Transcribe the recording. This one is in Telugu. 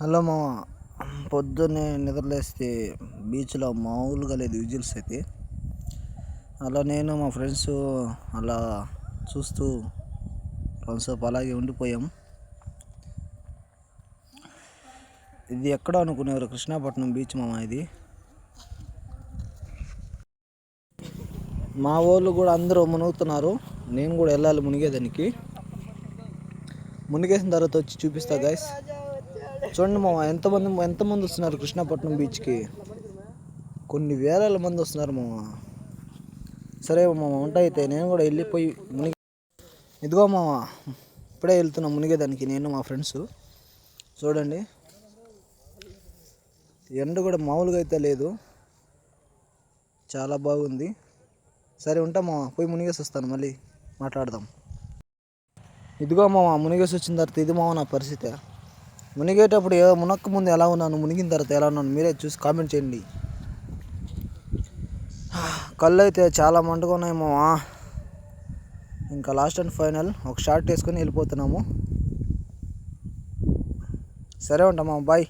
హలో మామ. పొద్దున్నే నిద్రలేస్తే బీచ్లో మామూలుగా లేదు విజిల్స్ అయితే. అలా నేను మా ఫ్రెండ్స్ అలా చూస్తూ కొంతసేపు అలాగే ఉండిపోయాం. ఇది ఎక్కడ అనుకునేవారు కృష్ణాపట్నం బీచ్ మామ ఇది. మా వాళ్ళు కూడా అందరూ మునుగుతున్నారు. నేను కూడా వెళ్ళాలి మునిగేదానికి. మునిగేసిన తర్వాత వచ్చి చూపిస్తా గాయస్ చూడండి మామ ఎంతమంది ఎంతమంది వస్తున్నారు కృష్ణాపట్నం బీచ్కి కొన్ని వేల మంది వస్తున్నారు మామ. సరే మామ ఉంటాయితే నేను కూడా వెళ్ళిపోయి మునిగి ఇదిగో మామ ఇప్పుడే వెళ్తున్నా మునిగేదానికి. నేను మా ఫ్రెండ్స్ చూడండి. ఎండ కూడా మామూలుగా అయితే లేదు. చాలా బాగుంది. సరే ఉంటా మామ. పోయి మునిగేసి వస్తాను. మళ్ళీ మాట్లాడదాం. ఇదిగో మామ మునిగేసి వచ్చిన తర్వాత ఇది మామ నా పరిస్థితి. మునిగేటప్పుడు ఏ మునక్క ముందు ఎలా ఉన్నాను మునిగిన తర్వాత ఎలా ఉన్నాను మీరే చూసి కామెంట్ చేయండి. కళ్ళు అయితే చాలా మంటగా ఉన్నాయి మామ ఇంకా లాస్ట్ అండ్ ఫైనల్ ఒక షార్ట్ వేసుకొని వెళ్ళిపోతున్నాము. సరే ఉంటామా బాయ్